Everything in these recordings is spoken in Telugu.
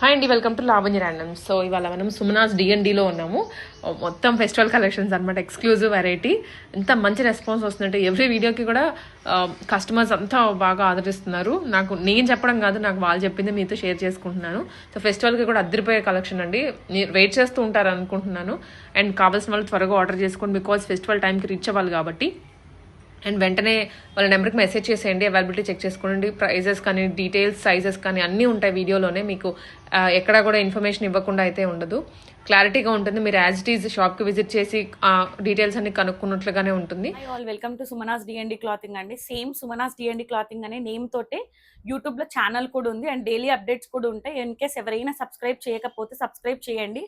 హాయ్ అండి welcome to Lavanya random so ఇవాళ మనం సుమనాస్ డిఎన్డిలో ఉన్నాము. Oh, మొత్తం ఫెస్టివల్ కలెక్షన్స్ అనమాట ఎక్స్క్లూజివ్ వెరైటీ ఎంత మంచి రెస్పాన్స్ వస్తుందంటే ఎవ్రీ వీడియోకి కూడా um, కస్టమర్స్ అంతా బాగా ఆదరిస్తున్నారు. నాకు నేను చెప్పడం కాదు నాకు వాళ్ళు చెప్పింది మీతో షేర్ చేసుకుంటున్నాను. సో ఫెస్టివల్కి కూడా అద్దరిపోయే కలెక్షన్ అండి. మీరు వెయిట్ చేస్తూ ఉంటారు అనుకుంటున్నాను అండ్ కావాల్సిన వాళ్ళు త్వరగా ఆర్డర్ చేసుకోండి బికాజ్ ఫెస్టివల్ టైంకి రీచ్ అవ్వాలి కాబట్టి. అండ్ వెంటనే వాళ్ళ నెంబర్కి మెసేజ్ చేసేయండి అవైలబిలిటీ చెక్ చేసుకోండి. ప్రైజెస్ కానీ డీటెయిల్స్ సైజెస్ కానీ అన్నీ ఉంటాయి వీడియోలోనే. మీకు ఎక్కడా కూడా ఇన్ఫర్మేషన్ ఇవ్వకుండా అయితే ఉండదు. క్లారిటీగా ఉంటుంది. మీరు యాజ్ ఇట్ ఈజ్ షాప్కి విజిట్ చేసి డీటెయిల్స్ అన్ని కనుక్కున్నట్లుగానే ఉంటుంది. All welcome to Sumanas DMD clothing అండి. సేమ్ సుమనాస్ డిఎండి క్లాతింగ్ అనే నేమ్ తోటే యూట్యూబ్లో ఛానల్ కూడా ఉంది అండ్ డైలీ అప్డేట్స్ కూడా ఉంటాయి. ఇన్ కేస్ ఎవరైనా సబ్స్క్రైబ్ చేయకపోతే సబ్స్క్రైబ్ చేయండి.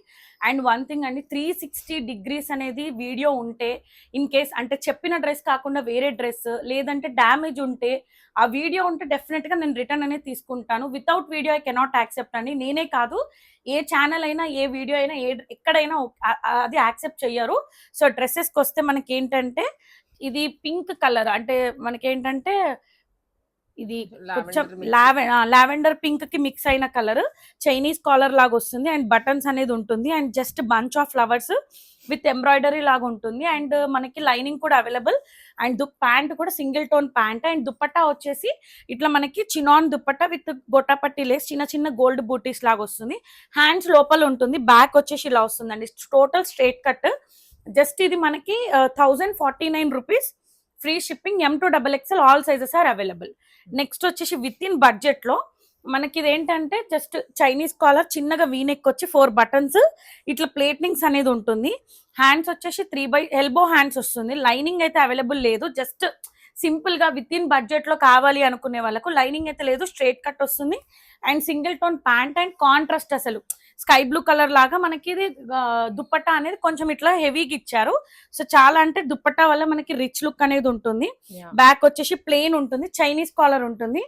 అండ్ వన్ థింగ్ అండి త్రీ సిక్స్టీ డిగ్రీస్ అనేది వీడియో ఉంటే ఇన్ కేస్ అంటే చెప్పిన డ్రెస్ కాకుండా వేరే డ్రెస్ లేదంటే డ్యామేజ్ ఉంటే ఆ వీడియో ఉంటే డెఫినెట్గా నేను రిటర్న్ అనేది తీసుకుంటాను. Without video I cannot accept అండి. నేనే కాదు ఏ ఛానల్ అయినా ఏ వీడియో అయినా ఏ ఎక్కడైనా అది యాక్సెప్ట్ చెయ్యరు. సో డ్రెస్సెస్కి వస్తే మనకి ఏంటంటే ఇది పింక్ కలర్ అంటే మనకేంటంటే ఇది కొంచెం లావెండర్ పింక్కి మిక్స్ అయిన కలర్ చైనీస్ కాలర్ లాగా వస్తుంది. అండ్ బటన్స్ అనేది ఉంటుంది. And just bunch of flowers with embroidery లాగా ఉంటుంది. అండ్ మనకి లైనింగ్ కూడా అవైలబుల్. అండ్ దు ప్యాంట్ కూడా single tone pant. And dupatta వచ్చేసి ఇట్లా మనకి చినాన్ దుప్పట్టా విత్ గొట్టపట్టి లేస్ చిన్న చిన్న గోల్డ్ బూటీస్ లాగా వస్తుంది. హ్యాండ్స్ లోపల ఉంటుంది. బ్యాక్ వచ్చేసి ఇలా వస్తుందండి. Total straight cut. జస్ట్ ఇది మనకి thousand forty nine rupees. Free shipping M to double XL all sizes are available next వచ్చేసి విత్ ఇన్ బడ్జెట్లో మనకి ఇది ఏంటంటే జస్ట్ చైనీస్ కాలర్ చిన్నగా వీనెక్ వచ్చి ఫోర్ బటన్స్ ఇట్లా ప్లేట్నింగ్స్ అనేది ఉంటుంది. హ్యాండ్స్ వచ్చేసి త్రీ బై ఎల్బో హ్యాండ్స్ వస్తుంది. లైనింగ్ అయితే అవైలబుల్ లేదు. జస్ట్ సింపుల్గా విత్ ఇన్ బడ్జెట్లో కావాలి అనుకునే వాళ్ళకు లైనింగ్ అయితే లేదు. స్ట్రేట్ కట్ వస్తుంది. And single tone pant and contrast అసలు. స్కై బ్లూ కలర్ లాగా మనకి ఇది దుప్పట్టా అనేది కొంచెం ఇట్లా హెవీగా ఇచ్చారు. సో చాలా అంటే దుప్పట్టా వల్ల మనకి రిచ్ లుక్ అనేది ఉంటుంది. బ్యాక్ వచ్చేసి ప్లెయిన్ ఉంటుంది చైనీస్ కాలర్ ఉంటుంది.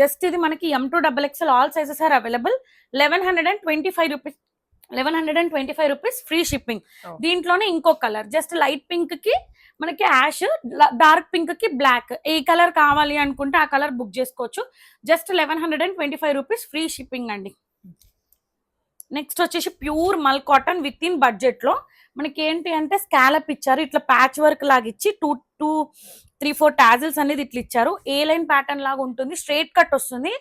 జస్ట్ ఇది మనకి M to double XL all sizes are available eleven hundred and twenty five rupees eleven hundred and twenty five rupees free shipping. దీంట్లోనే ఇంకో కలర్ జస్ట్ లైట్ పింక్కి మనకి యాష్ డార్క్ పింక్కి బ్లాక్ ఏ కలర్ కావాలి అనుకుంటే ఆ కలర్ బుక్ చేసుకోవచ్చు. Just eleven hundred and twenty five rupees free shipping అండి. నెక్స్ట్ వచ్చేసి ప్యూర్ మల్ కాటన్ విత్ ఇన్ బడ్జెట్లో మనకి ఏంటి అంటే స్కాలప్ ఇచ్చారు. ఇట్లా ప్యాచ్ వర్క్ లాగా ఇచ్చి two two three four tassels అనేది ఇట్లా ఇచ్చారు. ఏ లైన్ ప్యాటర్న్ లాగా ఉంటుంది. స్ట్రైట్ కట్ వస్తుంది.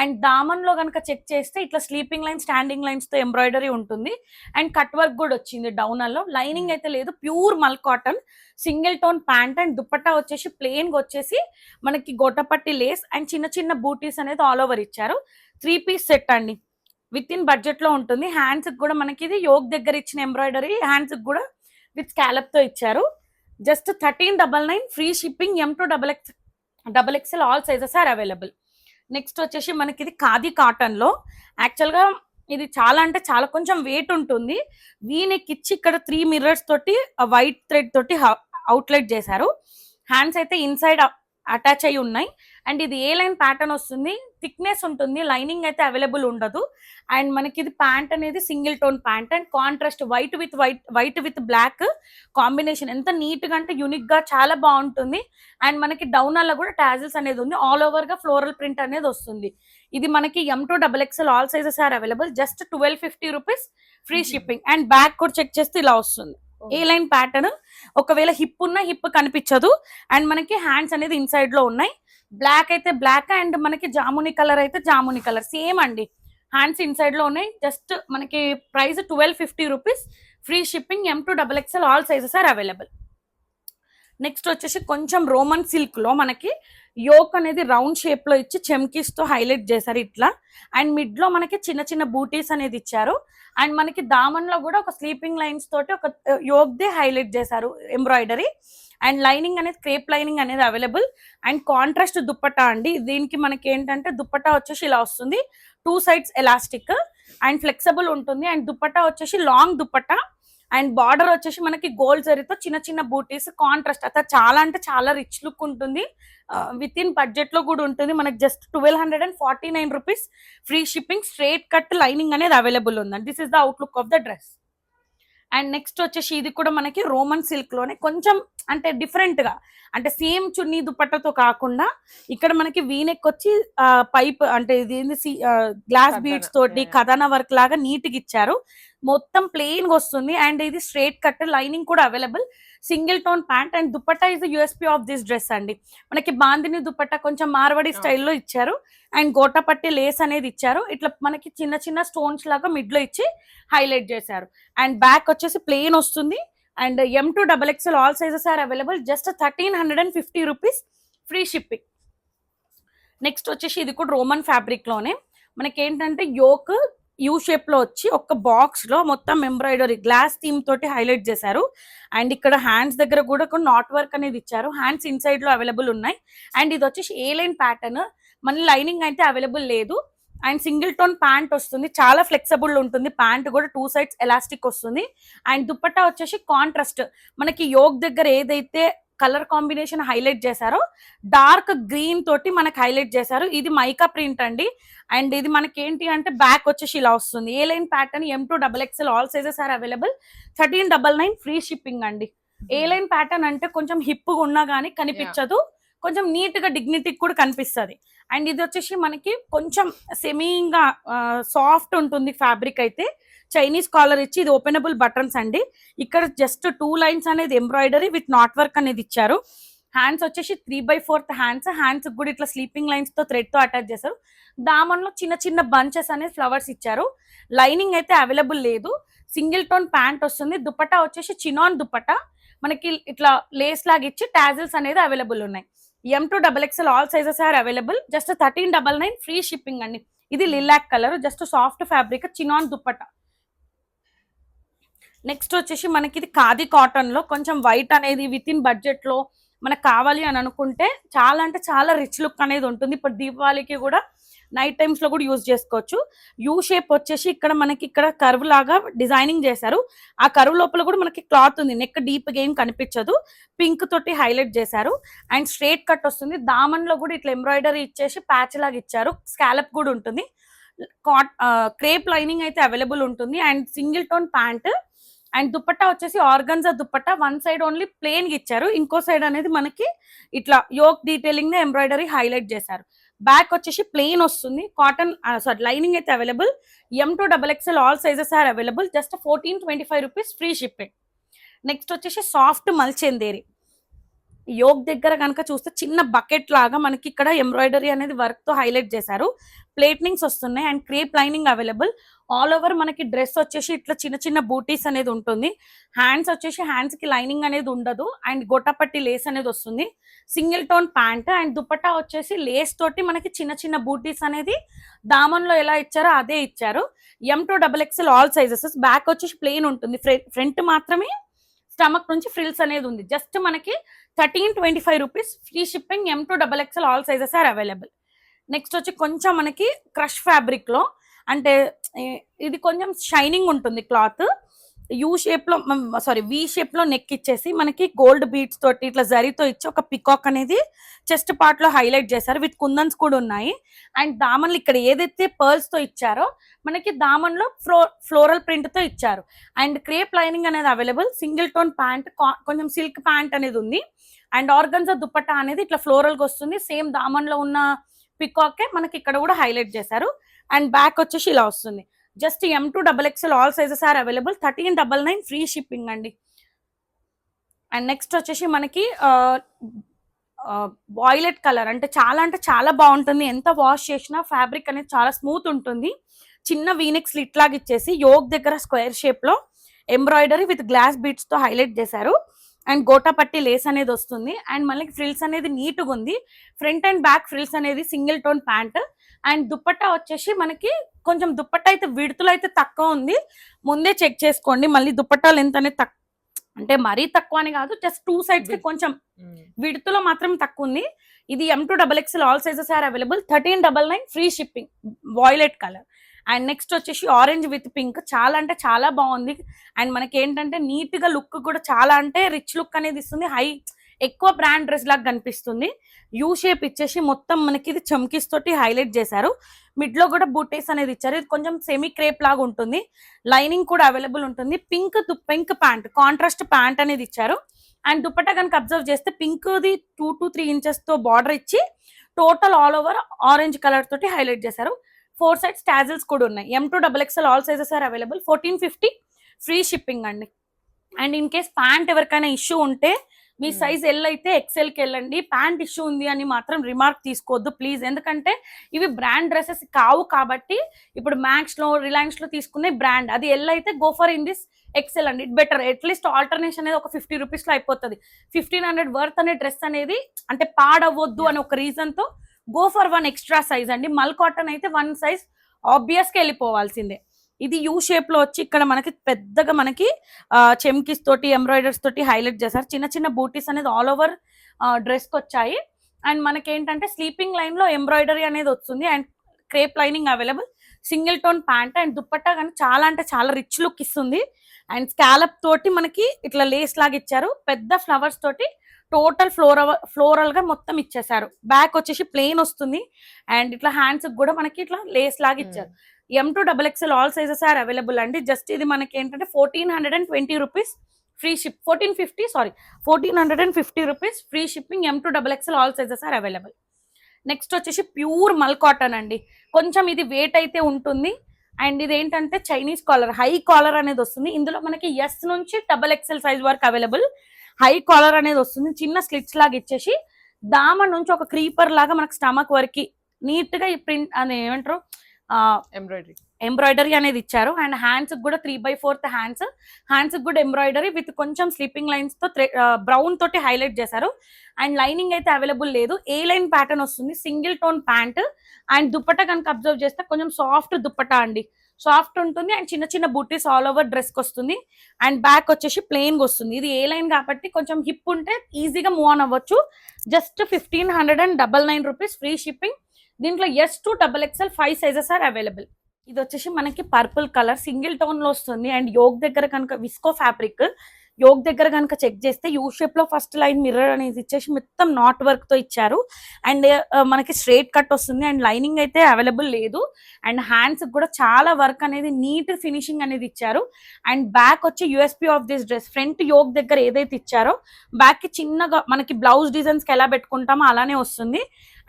అండ్ దామన్లో కనుక చెక్ చేస్తే ఇట్లా స్లీపింగ్ లైన్ స్టాండింగ్ లైన్స్తో ఎంబ్రాయిడరీ ఉంటుంది. అండ్ కట్ వర్క్ కూడా వచ్చింది డౌన్లో. లైనింగ్ అయితే లేదు. Pure mul cotton single tone pant and dupatta వచ్చేసి ప్లెయిన్గా వచ్చేసి మనకి గొట్టపట్టి లేస్ అండ్ చిన్న చిన్న బూటీస్ అనేది ఆల్ ఓవర్ ఇచ్చారు. త్రీ పీస్ సెట్ అండి. విత్ ఇన్ బడ్జెట్లో ఉంటుంది. హ్యాండ్స్ కూడా మనకి ఇది యోగ్ దగ్గర ఇచ్చిన ఎంబ్రాయిడరీ హ్యాండ్స్ కూడా విత్ స్కాలప్తో ఇచ్చారు. Just thirteen double nine free shipping M to double X double XL all sizes are available next వచ్చేసి మనకి ఇది ఖాదీ కాటన్లో. యాక్చువల్గా ఇది చాలా అంటే చాలా కొంచెం వెయిట్ ఉంటుంది. వీనెక్ ఇచ్చి ఇక్కడ త్రీ మిర్రర్స్ తోటి వైట్ థ్రెడ్ తోటి అవుట్లెట్ చేశారు. హ్యాండ్స్ అయితే ఇన్సైడ్ అటాచ్ అయి ఉన్నాయి. అండ్ ఇది ఏ లైన్ ప్యాటర్న్ వస్తుంది? థిక్నెస్ ఉంటుంది లైనింగ్ అయితే అవైలబుల్ ఉండదు. అండ్ మనకి ఇది ప్యాంట్ అనేది single tone pant. And contrast white with white white with black combination ఎంత నీట్గా అంటే యూనిక్గా చాలా బాగుంటుంది. అండ్ మనకి డౌన్ అలా కూడా టాజిల్స్ అనేది ఉంది. ఆల్ ఓవర్గా ఫ్లోరల్ ప్రింట్ అనేది వస్తుంది. ఇది మనకి M to double XL all sizes are available just twelve fifty rupees free. Shipping and back కూడా చెక్ చేస్తే ఇలా వస్తుంది. ఏ లైన్ ప్యాటర్న్ ఒకవేళ హిప్ ఉన్న హిప్ కనిపించదు. అండ్ మనకి హ్యాండ్స్ అనేది ఇన్సైడ్లో ఉన్నాయి. బ్లాక్ అయితే బ్లాక్ అండ్ మనకి జాముని కలర్ అయితే జాముని కలర్ సేమ్ అండి. హ్యాండ్స్ ఇన్సైడ్లో ఉన్నాయి. జస్ట్ మనకి price twelve fifty rupees free shipping M to double XL all sizes are available next వచ్చేసి కొంచెం రోమన్ సిల్క్లో మనకి యోక్ అనేది రౌండ్ షేప్లో ఇచ్చి చెమ్కీస్తో హైలైట్ చేశారు ఇట్లా. అండ్ మిడ్లో మనకి చిన్న చిన్న బూటీస్ అనేది ఇచ్చారు. అండ్ మనకి దామన్లో కూడా ఒక స్లీపింగ్ లైన్స్ తోటి ఒక eh, యోగ్ దే హైలైట్ చేశారు ఎంబ్రాయిడరీ అండ్ లైనింగ్ అనేది క్రేప్ లైనింగ్ అనేది అవైలబుల్. అండ్ కాంట్రాస్ట్ దుప్పట్టా అండి. దీనికి మనకి ఏంటంటే దుప్పటా వచ్చేసి ఇలా వస్తుంది. Two sides elastic and flexible ఉంటుంది. అండ్ దుప్పటా వచ్చేసి లాంగ్ దుప్పటా. అండ్ బార్డర్ వచ్చేసి మనకి గోల్డ్ జరీతో చిన్న చిన్న బూటీస్ కాంట్రాస్ట్ అత చాలా అంటే చాలా రిచ్ లుక్ ఉంటుంది. విత్ ఇన్ బడ్జెట్లో కూడా ఉంటుంది. మనకి just twelve hundred and forty nine rupees. Free shipping straight cut lining అనేది అవైలబుల్ ఉందండి. This is the outlook of the dress. And next వచ్చేసి ఇది కూడా మనకి రోమన్ సిల్క్లోనే కొంచెం అంటే డిఫరెంట్గా అంటే సేమ్ చున్నీ దుపట్టతో కాకుండా ఇక్కడ మనకి వీనెక్ వచ్చి పైప్ అంటే ఇది గ్లాస్ కథన, బీడ్స్ తోటి. కథన వర్క్ లాగా నీట్గా ఇచ్చారు. మొత్తం ప్లెయిన్గా వస్తుంది. అండ్ ఇది స్ట్రేట్ కట్ లైనింగ్ కూడా available single tone pant and dupatta is USP of this dress అండి. మనకి బాందిని దుపట్టా కొంచెం మార్వడి. స్టైల్లో ఇచ్చారు. అండ్ గోటపట్టి లేస్ అనేది ఇచ్చారు. ఇట్లా మనకి చిన్న చిన్న స్టోన్స్ లాగా మిడ్లో ఇచ్చి హైలైట్ చేశారు. అండ్ బ్యాక్ వచ్చేసి ప్లెయిన్ వస్తుంది. And M to double XL all sizes are available just thirteen hundred and fifty rupees free shipping next వచ్చేసి ఇది కూడా రోమన్ ఫ్యాబ్రిక్లోనే. మనకి ఏంటంటే యోక్ యూ షేప్లో వచ్చి ఒక బాక్స్లో మొత్తం ఎంబ్రాయిడరీ గ్లాస్ థీమ్ తోటి హైలైట్ చేశారు. అండ్ ఇక్కడ హ్యాండ్స్ దగ్గర కూడా నాట్ వర్క్ అనేది ఇచ్చారు. హ్యాండ్స్ ఇన్సైడ్లో అవైలబుల్ ఉన్నాయి. అండ్ ఇది వచ్చేసి ఏ లైన్ ప్యాటర్న్ మన లైనింగ్ అయితే అవైలబుల్ లేదు. అండ్ సింగిల్ టోన్ ప్యాంట్ వస్తుంది. చాలా ఫ్లెక్సిబుల్ ఉంటుంది. ప్యాంట్ కూడా టూ సైడ్స్ ఎలాస్టిక్ వస్తుంది. అండ్ దుప్పట్టా వచ్చేసి కాంట్రాస్ట్ మనకి యోగ్ దగ్గర ఏదైతే కలర్ కాంబినేషన్ హైలైట్ చేశారో. డార్క్ గ్రీన్ తోటి మనకి హైలైట్ చేశారు. ఇది మైకా ప్రింట్ అండి. అండ్ ఇది మనకి ఏంటి అంటే బ్యాక్ వచ్చేసి ఇలా వస్తుంది. A line pattern M to double XL all sizes are available thirteen double nine free shipping అండి. ఏ లైన్ ప్యాటర్న్ అంటే కొంచెం హిప్ ఉన్నా గానీ కనిపించదు. కొంచెం నీట్గా డిగ్నిటీ కూడా కనిపిస్తుంది. అండ్ ఇది వచ్చేసి మనకి కొంచెం సెమీగా సాఫ్ట్ ఉంటుంది ఫ్యాబ్రిక్ అయితే. చైనీస్ కాలర్ ఇచ్చి ఇది ఓపెనబుల్ బటన్స్ అండి. ఇక్కడ జస్ట్ టూ లైన్స్ అనేది ఎంబ్రాయిడరీ విత్ నాట్ వర్క్ అనేది ఇచ్చారు. హ్యాండ్స్ వచ్చేసి three by fourth hands hands కూడా ఇట్లా స్లీపింగ్ లైన్స్తో థ్రెడ్తో అటాచ్ చేశారు. దామన్లో చిన్న చిన్న బంచెస్ అనేది ఫ్లవర్స్ ఇచ్చారు. లైనింగ్ అయితే అవైలబుల్ లేదు. సింగిల్ టోన్ ప్యాంట్ వస్తుంది. దుపట్టా వచ్చేసి చినాన్ దుపట్టా మనకి ఇట్లా లేస్ లాగా ఇచ్చి టాజిల్స్ అనేది అవైలబుల్ ఉన్నాయి. M to double XL all sizes are available just thirteen double nine free shipping అండి. ఇది lilac colour just soft fabric chinon dupatta next వచ్చేసి మనకి ఇది ఖాదీ కాటన్లో కొంచెం వైట్ అనేది విత్ ఇన్ బడ్జెట్లో మనకు కావాలి అని అనుకుంటే చాలా అంటే చాలా రిచ్ లుక్ అనేది ఉంటుంది. ఇప్పుడు దీపావళికి కూడా నైట్ టైమ్స్లో కూడా యూజ్ చేసుకోవచ్చు. యూ షేప్ వచ్చేసి ఇక్కడ మనకి ఇక్కడ కర్వ్ లాగా డిజైనింగ్ చేశారు. ఆ కర్వ్ లోపల కూడా మనకి క్లాత్ ఉంది. నెక్ డీప్గా ఏం కనిపించదు. పింక్ తోటి హైలైట్ చేశారు. అండ్ స్ట్రేట్ కట్ వస్తుంది. దామన్లో కూడా ఇట్లా ఎంబ్రాయిడరీ ఇచ్చేసి ప్యాచ్ లాగా ఇచ్చారు. స్కాలప్ కూడా ఉంటుంది. కాట్ క్రేప్ లైనింగ్ అయితే అవైలబుల్ ఉంటుంది. And single tone pant and dupatta వచ్చేసి organza dupatta. One side only plain ఇచ్చారు. ఇంకో సైడ్ అనేది మనకి ఇట్లా యోక్ డీటెయిలింగ్ ఎంబ్రాయిడరీ హైలైట్ చేశారు. బ్యాక్ వచ్చేసి ప్లెయిన్ వస్తుంది. కాటన్ సారీ లైనింగ్ అయితే available. M two double XL all sizes are available. Just fourteen twenty five rupees free shipping. Next వచ్చేసి సాఫ్ట్ మల్చేందేరి. యోగ్ దగ్గర కనుక చూస్తే చిన్న బకెట్ లాగా మనకి ఇక్కడ ఎంబ్రాయిడరీ అనేది వర్క్తో హైలైట్ చేశారు. ప్లేట్నింగ్స్ వస్తున్నాయి and crepe lining available all over మనకి డ్రెస్ వచ్చేసి ఇట్లా చిన్న చిన్న బూటీస్ అనేది ఉంటుంది. హ్యాండ్స్ వచ్చేసి హ్యాండ్స్కి లైనింగ్ అనేది ఉండదు అండ్ గొట్టపట్టి లేస్ అనేది వస్తుంది. Single tone pant and dupatta వచ్చేసి లేస్ తోటి మనకి చిన్న చిన్న బూటీస్ అనేది దామన్లో ఎలా ఇచ్చారో అదే ఇచ్చారు. M to double XL all sizes back వచ్చేసి ప్లెయిన్ ఉంటుంది. ఫ్రంట్ మాత్రమే స్టమక్ నుంచి ఫ్రిల్స్ అనేది ఉంది. జస్ట్ మనకి thirteen twenty five rupees. Free shipping M to double XL all sizes are available next వచ్చి కొంచెం మనకి క్రష్ ఫ్యాబ్రిక్లో అంటే ఇది కొంచెం షైనింగ్ ఉంటుంది క్లాత్. యూ షేప్లో సారీ వి షేప్లో నెక్ ఇచ్చేసి మనకి గోల్డ్ బీట్స్ తోటి ఇట్లా జరీతో ఇచ్చి ఒక పికాక్ అనేది చెస్ట్ పార్ట్లో హైలైట్ చేశారు. విత్ కుందన్స్ కూడా ఉన్నాయి. అండ్ దామన్లు ఇక్కడ ఏదైతే పర్ల్స్తో ఇచ్చారో మనకి దామన్లో ఫ్లో ఫ్లోరల్ ప్రింట్తో ఇచ్చారు. అండ్ క్రేప్ లైనింగ్ అనేది అవైలబుల్. సింగిల్ టోన్ ప్యాంట్ కొంచెం సిల్క్ ప్యాంట్ అనేది ఉంది. అండ్ ఆర్గన్జా దుపట్టా అనేది ఇట్లా ఫ్లోరల్గా వస్తుంది. సేమ్ దామన్లో ఉన్న పికాకే మనకి ఇక్కడ కూడా హైలైట్ చేశారు. అండ్ బ్యాక్ వచ్చేసి ఇలా వస్తుంది. Just M to double XL all sizes are available thirteen double nine free shipping అండి. అండ్ నెక్స్ట్ వచ్చేసి మనకి వాయిలెట్ కలర్ అంటే చాలా అంటే చాలా బాగుంటుంది. ఎంత వాష్ చేసినా ఫ్యాబ్రిక్ అనేది చాలా స్మూత్ ఉంటుంది. చిన్న వీనెక్ స్లిట్ లాగా ఇచ్చేసి యోగ్ దగ్గర స్క్వేర్ షేప్లో ఎంబ్రాయిడరీ విత్ గ్లాస్ బీట్స్తో హైలైట్ చేశారు. అండ్ గోటాపట్టి లేస్ అనేది వస్తుంది. అండ్ మళ్ళీ ఫ్రిల్స్ అనేది నీట్గా ఉంది. ఫ్రంట్ అండ్ బ్యాక్ ఫ్రిల్స్ అనేది single tone pant and dupatta వచ్చేసి మనకి కొంచెం దుప్పట్టా అయితే విడుతులు అయితే తక్కువ ఉంది. ముందే చెక్ చేసుకోండి. మళ్ళీ దుప్పట్టాలు ఎంత అనేది తక్కువ అంటే మరీ తక్కువ అని కాదు జస్ట్ టూ సైడ్స్కి. కొంచెం విడుతులో మాత్రం తక్కువ ఉంది. ఇది M to double XL all sizes are available thirteen double nine free shipping violet colour and next వచ్చేసి ఆరెంజ్ విత్ పింక్ చాలా అంటే చాలా బాగుంది. అండ్ మనకి ఏంటంటే నీట్గా లుక్ కూడా చాలా అంటే రిచ్ లుక్ అనేది ఇస్తుంది. హై ఎక్కువ బ్రాండ్ డ్రెస్ లాగా కనిపిస్తుంది. యూ షేప్ ఇచ్చేసి మొత్తం మనకి ఇది చమ్కీస్ తోటి హైలైట్ చేశారు. మిడ్లో కూడా బూటీస్ అనేది ఇచ్చారు. ఇది కొంచెం సెమీ క్రేప్ లాగా ఉంటుంది. లైనింగ్ కూడా అవైలబుల్ ఉంటుంది. Pink pink pant contrast pant అనేది ఇచ్చారు. అండ్ దుపట్టా కనుక అబ్జర్వ్ చేస్తే pink the two to three ఇంచెస్తో border ఇచ్చి total all over orange colour తోటి హైలైట్ చేశారు. ఫోర్ సైడ్ స్టాజిల్స్ కూడా ఉన్నాయి. M to double XL all sizes are available fourteen fifty free shipping అండి. అండ్ ఇన్ కేస్ ప్యాంట్ ఎవరికైనా ఇష్యూ ఉంటే మీ Hmm. సైజ్ ఎల్ అయితే ఎక్సెల్కి వెళ్ళండి. ప్యాంట్ ఇష్యూ ఉంది అని మాత్రం రిమార్క్ తీసుకోవద్దు ప్లీజ్ ఎందుకంటే ఇవి బ్రాండ్ డ్రెస్సెస్ కావు కాబట్టి ఇప్పుడు మ్యాక్స్లో రిలయన్స్లో తీసుకునే బ్రాండ్ అది ఎల్ అయితే go for in this XL అండి. It better at least alternation అనేది ఒక ఫిఫ్టీ రూపీస్లో అయిపోతుంది. ఫిఫ్టీన్ హండ్రెడ్ వర్త్ అనే డ్రెస్ అనేది అంటే పాడవద్దు అని ఒక రీజన్తో go for one extra size అండి. మల్ కాటన్ అయితే వన్ సైజ్ ఆబ్వియస్గా వెళ్ళిపోవాల్సిందే. ఇది యూ షేప్లో వచ్చి ఇక్కడ మనకి పెద్దగా మనకి చెమ్కిస్ తోటి ఎంబ్రాయిడర్స్ తోటి హైలైట్ చేశారు. చిన్న చిన్న బూటీస్ అనేది ఆల్ ఓవర్ డ్రెస్కి వచ్చాయి. అండ్ మనకి ఏంటంటే స్లీపింగ్ లైన్లో ఎంబ్రాయిడరీ అనేది వస్తుంది. And crepe lining available single tone pant and dupatta కానీ చాలా అంటే చాలా రిచ్ లుక్ ఇస్తుంది. అండ్ స్కాలప్ తోటి మనకి ఇట్లా లేస్ లాగా ఇచ్చారు. పెద్ద ఫ్లవర్స్ తోటి టోటల్ ఫ్లోర ఫ్లోరల్గా మొత్తం ఇచ్చేసారు బ్యాక్ వచ్చేసి ప్లెయిన్ వస్తుంది. అండ్ ఇట్లా హ్యాండ్స్ కూడా మనకి ఇట్లా లేస్ లాగా ఇచ్చారు. M to double XL all sizes are available అండి. జస్ట్ ఇది మనకి ఏంటంటే fourteen hundred and twenty rupees free ship fourteen fifty sorry fourteen hundred and fifty rupees free shipping M to double XL all sizes are available next వచ్చేసి ప్యూర్ మల్ కాటన్ అండి. కొంచెం ఇది వెయిట్ అయితే ఉంటుంది. అండ్ ఇది ఏంటంటే చైనీస్ కాలర్ హై కాలర్ అనేది వస్తుంది. ఇందులో మనకి ఎస్ నుంచి డబల్ ఎక్స్ఎల్ సైజ్ వరకు అవైలబుల్ హై కాలర్ అనేది వస్తుంది. చిన్న స్లిట్స్ లాగా ఇచ్చేసి దామ నుంచి ఒక క్రీపర్ లాగా మనకి స్టమక్ వరకు నీట్గా ఈ ప్రింట్ అని ఏమంటారు ఎంబ్రాయిడరీ ఎంబ్రాయిడరీ అనేది ఇచ్చారు. అండ్ హ్యాండ్స్ కూడా three by fourth hands hands కూడా ఎంబ్రాయిడరీ విత్ కొంచెం స్లీపింగ్ లైన్స్తో బ్రౌన్ తోటి హైలైట్ చేశారు. అండ్ లైనింగ్ అయితే అవైలబుల్ లేదు. ఏ లైన్ ప్యాటర్న్ వస్తుంది. Single tone pant and dupatta కనుక అబ్జర్వ్ చేస్తే కొంచెం సాఫ్ట్ దుప్పట్టా అండి. సాఫ్ట్ ఉంటుంది. అండ్ చిన్న చిన్న బూటీస్ ఆల్ ఓవర్ డ్రెస్కి వస్తుంది. అండ్ బ్యాక్ వచ్చేసి ప్లెయిన్గా వస్తుంది. ఇది ఏ లైన్ కాబట్టి కొంచెం హిప్ ఉంటే ఈజీగా మూవ్ ఆన్ అవ్వచ్చు. Just fifteen hundred and double nine rupees free shipping దీంట్లో S to double XL five sizes are available ఇది వచ్చేసి మనకి పర్పుల్ కలర్ సింగిల్ టోన్లో వస్తుంది. అండ్ యోగ్ దగ్గర కనుక విస్కో ఫ్యాబ్రిక్ యోగ్ దగ్గర కనుక చెక్ చేస్తే యూ షేప్లో ఫస్ట్ లైన్ మిర్రర్ అనేది ఇచ్చేసి మొత్తం నాట్ వర్క్తో ఇచ్చారు. అండ్ uh, మనకి స్ట్రేట్ కట్ వస్తుంది. అండ్ లైనింగ్ అయితే అవైలబుల్ లేదు. అండ్ హ్యాండ్స్ కూడా చాలా వర్క్ అనేది నీట్ ఫినిషింగ్ అనేది ఇచ్చారు. అండ్ బ్యాక్ వచ్చి USP of this dress front yoke దగ్గర ఏదైతే ఇచ్చారో బ్యాక్కి చిన్నగా మనకి బ్లౌజ్ డిజైన్స్కి ఎలా పెట్టుకుంటామో అలానే వస్తుంది.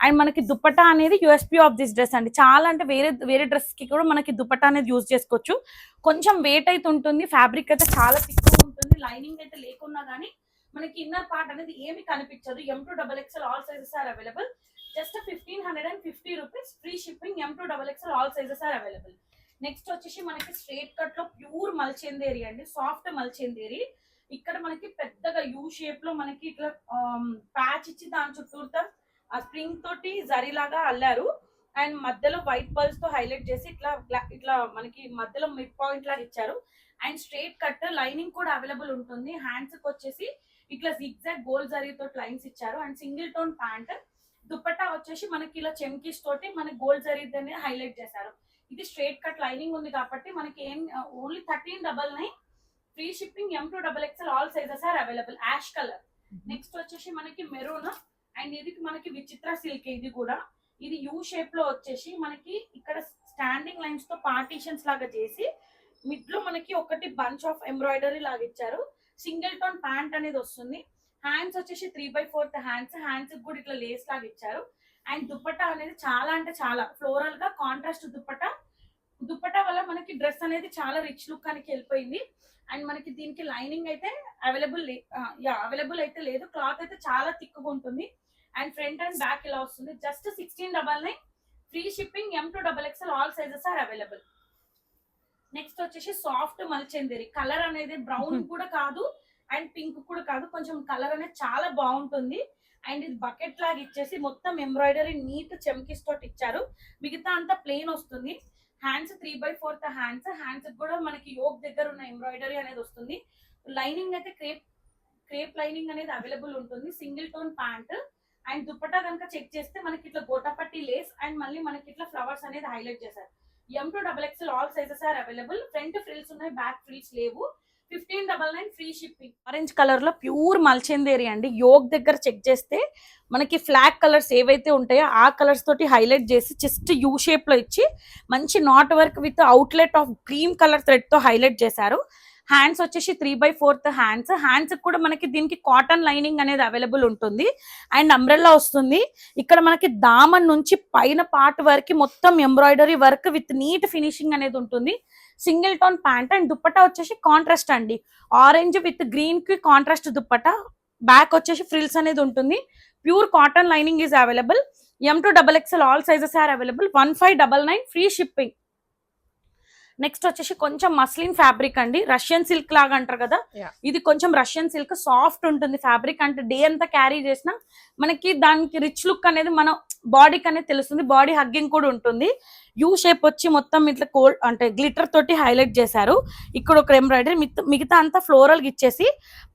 అండ్ మనకి దుపట్టా అనేది యూఎస్పీ ఆఫ్ దిస్ డ్రెస్ అండి. చాలా అంటే వేరే వేరే డ్రెస్కి కూడా మనకి దుపట్టా అనేది యూజ్ చేసుకోవచ్చు. కొంచెం వెయిట్ అయితే ఉంటుంది ఫ్యాబ్రిక్ అయితే చాలా థిక్ ఉంటుంది లైనింగ్ అయితే లేకున్నా కానీ మనకి ఇన్నర్ పార్ట్ అనేది ఏమి కనిపించదు. M two double XL all sizes are available just fifteen hundred and fifty rupees free shipping M two double XL all sizes are available next వచ్చేసి మనకి స్ట్రేట్ కట్లో ప్యూర్ మల్చేందేరి అండి. సాఫ్ట్ మల్చేందేరి. ఇక్కడ మనకి పెద్దగా యూ షేప్లో మనకి ఇట్లా um, ప్యాచ్ ఇచ్చి దాని చుట్టూ ఆ స్ప్రింగ్ తోటి జరీలాగా అల్లారు. అండ్ మధ్యలో వైట్ పర్ల్స్తో హైలైట్ చేసి ఇట్లా ఇట్లా- మనకి మధ్యలో మిడ్ పాయింట్ లాగా ఇచ్చారు. అండ్ స్ట్రేట్ కట్ లైనింగ్ కూడా అవైలబుల్ ఉంటుంది. హ్యాండ్స్కి వచ్చేసి ఇట్లా జిగ్జాగ్ గోల్డ్ జరీతో లైన్స్ ఇచ్చారు. And single tone pant dupatta వచ్చేసి మనకి ఇలా చెమ్కీస్ తోటి మనకి గోల్డ్ జరీతోనే హైలైట్ చేశారు. ఇది స్ట్రేట్ కట్ లైనింగ్ ఉంది కాబట్టి మనకి ఏం only thirteen double nine. Free shipping M to double XL all sizes are available. Ash colour. Next వచ్చేసి మనకి మెరూన్. అండ్ ఇది మనకి విచిత్ర సిల్క్ ఇది కూడా. ఇది యూ షేప్లో వచ్చేసి మనకి ఇక్కడ స్టాండింగ్ లైన్స్తో పార్టీషన్స్ లాగా చేసి మిడ్లో మనకి ఒకటి బంచ్ ఆఫ్ ఎంబ్రాయిడరీ లాగా ఇచ్చారు. సింగిల్ టోన్ ప్యాంట్ అనేది వస్తుంది. హ్యాండ్స్ వచ్చేసి three by fourth hands hands కూడా ఇట్లా లేస్ లాగా ఇచ్చారు. అండ్ దుప్పటా అనేది చాలా అంటే చాలా. ఫ్లోరల్గా కాంట్రాస్ట్ దుప్పట్టా దుప్పట్టా వల్ల మనకి డ్రెస్ అనేది చాలా రిచ్ లుక్ అని వెళ్ళిపోయింది. అండ్ మనకి దీనికి లైనింగ్ అయితే అవైలబుల్ యా అవైలబుల్ అయితే లేదు. క్లాత్ అయితే చాలా థిక్గా ఉంటుంది. అండ్ ఫ్రంట్ అండ్ బ్యాక్ ఇలా వస్తుంది. Just sixteen double nine free shipping M two double XL all sizes are available next వచ్చేసి సాఫ్ట్ మల్చెందిరి. కలర్ అనేది బ్రౌన్ కూడా కాదు అండ్ పింక్ కూడా కాదు. కొంచెం కలర్ అనేది చాలా బాగుంటుంది. అండ్ ఇది బకెట్ లాగా ఇచ్చేసి మొత్తం ఎంబ్రాయిడరీ నీట్ చెమ్కిస్ తోటి ఇచ్చారు. మిగతా అంతా ప్లెయిన్ వస్తుంది. Hands three by fourth hands hands కూడా మనకి యోగ్ దగ్గర ఉన్న ఎంబ్రాయిడరీ అనేది వస్తుంది. లైనింగ్ అయితే క్రేప్ క్రేప్ లైనింగ్ అనేది అవైలబుల్ ఉంటుంది. Single tone pant and dupatta కనుక చెక్ చేస్తే మనకి ఇట్లా గోటాపట్టి లేస్ అండ్ మళ్ళీ మనకి ఇట్లా ఫ్లవర్స్ అనేది హైలైట్ చేశారు. M two double XL all sizes are available front frills ఉన్నాయి బ్యాక్ ఫ్రిల్స్ లేవు. Fifteen double nine free shipping orange కలర్లో ప్యూర్ మల్చేందేరి అండి. యోగ్ దగ్గర చెక్ చేస్తే మనకి ఫ్లాగ్ కలర్స్ ఏవైతే ఉంటాయో ఆ కలర్స్ తోటి హైలైట్ చేసి జస్ట్ యూ షేప్లో ఇచ్చి మంచి knot work with outlet of cream colour థ్రెడ్తో హైలైట్ చేశారు. హ్యాండ్స్ వచ్చేసి three by fourth hands. Hands కూడా మనకి దీనికి కాటన్ లైనింగ్ అనేది అవైలబుల్ ఉంటుంది. అండ్ అంబ్రెల్లా వస్తుంది. ఇక్కడ మనకి దామన్ నుంచి పైన పార్ట్ వరకు మొత్తం embroidery work with neat finishing అనేది ఉంటుంది. Single tone pant and dupatta వచ్చేసి కాంట్రాస్ట్ అండి. ఆరెంజ్ విత్ గ్రీన్కి కాంట్రాస్ట్ దుప్పటా. బ్యాక్ వచ్చేసి ఫ్రిల్స్ అనేది ఉంటుంది. Pure cotton lining is available M to double XL all sizes are available one five double nine free shipping next వచ్చేసి కొంచెం మస్లిన్ ఫ్యాబ్రిక్ అండి. రష్యన్ సిల్క్ లాగా అంటారు కదా. ఇది కొంచెం రష్యన్ సిల్క్ సాఫ్ట్ ఉంటుంది ఫ్యాబ్రిక్ అంటే డే అంతా క్యారీ చేసినా మనకి దానికి రిచ్ లుక్ అనేది మన బాడీకి అనేది తెలుస్తుంది. బాడీ హగ్గింగ్ కూడా ఉంటుంది. యూ షేప్ వచ్చి మొత్తం ఇట్లా కోల్డ్ అంటే గ్లిటర్ తోటి హైలైట్ చేశారు. ఇక్కడ ఒక ఎంబ్రాయిడరీ మిగతా అంతా ఫ్లోరల్ ఇచ్చేసి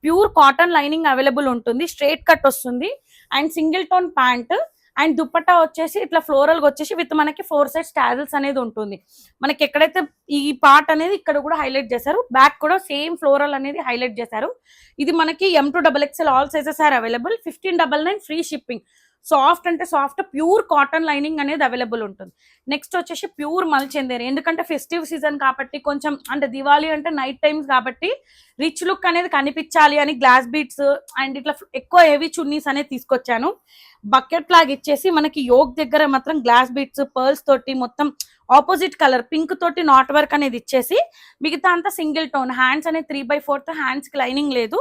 ప్యూర్ కాటన్ లైనింగ్ అవైలబుల్ ఉంటుంది. స్ట్రైట్ కట్ వస్తుంది. And single tone pant and dupatta వచ్చేసి ఇట్లా ఫ్లోరల్ వచ్చేసి విత్ మనకి ఫోర్ సైడ్ స్టాజల్స్ అనేది ఉంటుంది. మనకి ఎక్కడైతే ఈ పార్ట్ అనేది ఇక్కడ కూడా హైలైట్ చేశారు బ్యాక్ కూడా సేమ్ ఫ్లోరల్ అనేది హైలైట్ చేశారు. ఇది మనకి M two double XL all sizes are available fifteen double nine free shipping soft అంటే సాఫ్ట్ ప్యూర్ కాటన్ లైనింగ్ అనేది అవైలబుల్ ఉంటుంది. నెక్స్ట్ వచ్చేసి ప్యూర్ మల్చెందేరి ఎందుకంటే ఫెస్టివ్ సీజన్ కాబట్టి కొంచెం అంటే దివాళీ అంటే నైట్ టైమ్స్ కాబట్టి రిచ్ లుక్ అనేది కనిపించాలి అని గ్లాస్ బీట్స్ అండ్ ఇట్లా ఎక్కువ హెవీ చున్నీస్ అనేది తీసుకొచ్చాను. బకెట్ లాగా ఇచ్చేసి మనకి యోగ్ దగ్గర మాత్రం గ్లాస్ బీట్స్ పర్ల్స్ తోటి మొత్తం ఆపోజిట్ కలర్ పింక్ తోటి నాట్ వర్క్ అనేది ఇచ్చేసి మిగతా అంతా సింగిల్ టోన్. హ్యాండ్స్ అనేది త్రీ బై ఫోర్త్ హ్యాండ్స్కి లైనింగ్ లేదు.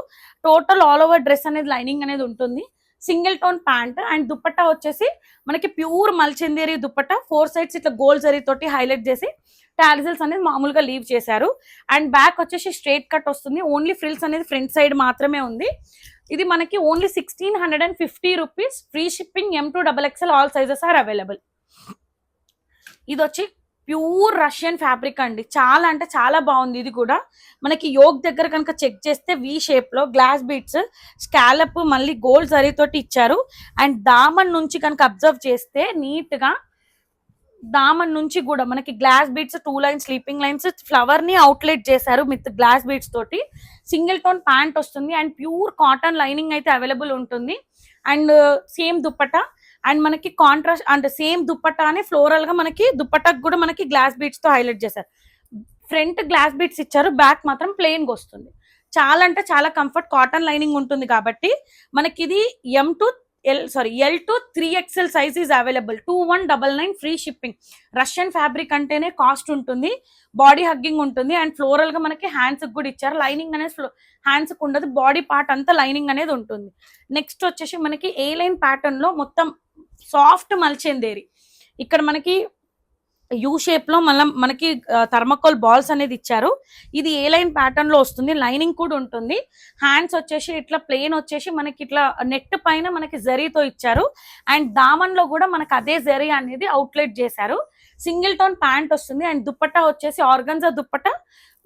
టోటల్ ఆల్ ఓవర్ డ్రెస్ అనేది లైనింగ్ అనేది ఉంటుంది. Single tone pant and dupatta వచ్చేసి మనకి ప్యూర్ మల్చిందేరి దుప్పట్టా. ఫోర్ సైడ్స్ ఇట్లా గోల్డ్ జరీ తోటి హైలైట్ చేసి టాలిజల్స్ అనేది మామూలుగా లీవ్ చేశారు. అండ్ బ్యాక్ వచ్చేసి స్ట్రేట్ కట్ వస్తుంది. ఓన్లీ ఫ్రిల్స్ అనేది ఫ్రంట్ సైడ్ మాత్రమే ఉంది. ఇది మనకి only sixteen hundred and fifty rupees free shipping M to double XL all sizes are available ఇది వచ్చి ప్యూర్ రష్యన్ ఫ్యాబ్రిక్ అండి. చాలా అంటే చాలా బాగుంది ఇది కూడా. మనకి యోగ్ దగ్గర కనుక చెక్ చేస్తే వి షేప్లో గ్లాస్ బీట్స్ స్కాలప్ మళ్ళీ గోల్డ్ జరీతోటి ఇచ్చారు. అండ్ దామన్ నుంచి కనుక అబ్జర్వ్ చేస్తే నీట్గా దామన్ నుంచి కూడా మనకి glass beads two lines sleeping lines ఫ్లవర్ని outlet చేశారు విత్ గ్లాస్ బీట్స్ తోటి. సింగిల్ టోన్ ప్యాంట్ వస్తుంది. అండ్ ప్యూర్ కాటన్ లైనింగ్ అయితే అవైలబుల్ ఉంటుంది. అండ్ సేమ్ దుప్పట అండ్ మనకి కాంట్రాస్ట్ అండ్ సేమ్ దుప్పటానే ఫ్లోరల్గా మనకి దుప్పటాకు కూడా మనకి గ్లాస్ బీట్స్తో హైలైట్ చేశారు. ఫ్రంట్ గ్లాస్ బీట్స్ ఇచ్చారు బ్యాక్ మాత్రం ప్లెయిన్గా వస్తుంది. చాలా అంటే చాలా కంఫర్ట్ కాటన్ లైనింగ్ ఉంటుంది కాబట్టి మనకి ఇది M to L sorry L to three XL size is available two one double nine free shipping Russian fabric అంటేనే కాస్ట్ ఉంటుంది బాడీ హగ్గింగ్ ఉంటుంది అండ్ ఫ్లోరల్గా మనకి హ్యాండ్స్ కూడా ఇచ్చారు. లైనింగ్ అనేది హ్యాండ్స్కు ఉండదు బాడీ పార్ట్ అంతా లైనింగ్ అనేది ఉంటుంది. నెక్స్ట్ వచ్చేసి మనకి ఏ లైన్ ప్యాటర్న్లో మొత్తం సాఫ్ట్ మల్చేందేరి. ఇక్కడ మనకి యూ షేప్లో మళ్ళీ మనకి థర్మకోల్ బాల్స్ అనేది ఇచ్చారు. ఇది ఏ లైన్ ప్యాటర్న్లో వస్తుంది. లైనింగ్ కూడా ఉంటుంది. హ్యాండ్స్ వచ్చేసి ఇట్లా ప్లేన్ వచ్చేసి మనకి ఇట్లా నెట్ పైన మనకి జరీతో ఇచ్చారు. అండ్ దామన్లో కూడా మనకి అదే జరీ అనేది అవుట్లెట్ చేశారు. సింగిల్ టోన్ ప్యాంట్ వస్తుంది. అండ్ దుప్పట్టా వచ్చేసి ఆర్గన్జా దుప్పట్టా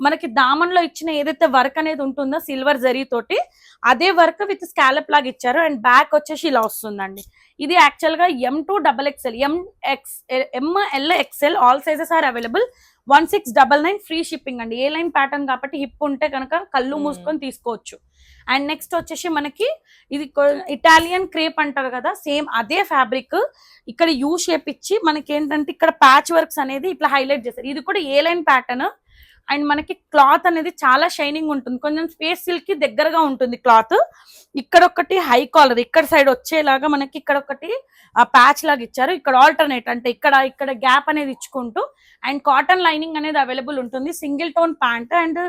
మనకి దామన్లో ఇచ్చిన ఏదైతే వర్క్ అనేది ఉంటుందో సిల్వర్ జరీ తోటి అదే వర్క్ విత్ స్కాలప్ లాగా ఇచ్చారు. అండ్ బ్యాక్ వచ్చేసి ఇలా వస్తుందండి. ఇది యాక్చువల్గా M to double XL M X M L XL all sizes are available one six double nine free shipping అండి. ఏ లైన్ ప్యాటర్న్ కాబట్టి హిప్ ఉంటే కనుక కళ్ళు Hmm. మూసుకొని తీసుకోవచ్చు. అండ్ నెక్స్ట్ వచ్చేసి మనకి ఇది ఇటాలియన్ క్రేప్ అంటారు కదా సేమ్ అదే ఫ్యాబ్రిక్ ఇక్కడ యూ షేప్ ఇచ్చి మనకి ఏంటంటే ఇక్కడ ప్యాచ్ వర్క్స్ అనేది ఇట్లా హైలైట్ చేస్తారు. ఇది కూడా ఏ లైన్ ప్యాటర్న్ అండ్ మనకి క్లాత్ అనేది చాలా షైనింగ్ ఉంటుంది. కొంచెం స్పేస్ సిల్క్కి దగ్గరగా ఉంటుంది క్లాత్. ఇక్కడ ఒకటి హై కాలర్ ఇక్కడ సైడ్ వచ్చేలాగా మనకి ఇక్కడ ఒకటి ప్యాచ్ లాగా ఇచ్చారు. ఇక్కడ ఆల్టర్నేట్ అంటే ఇక్కడ ఇక్కడ గ్యాప్ అనేది ఇచ్చుకుంటూ అండ్ కాటన్ లైనింగ్ అనేది అవైలబుల్ ఉంటుంది. Single tone pant and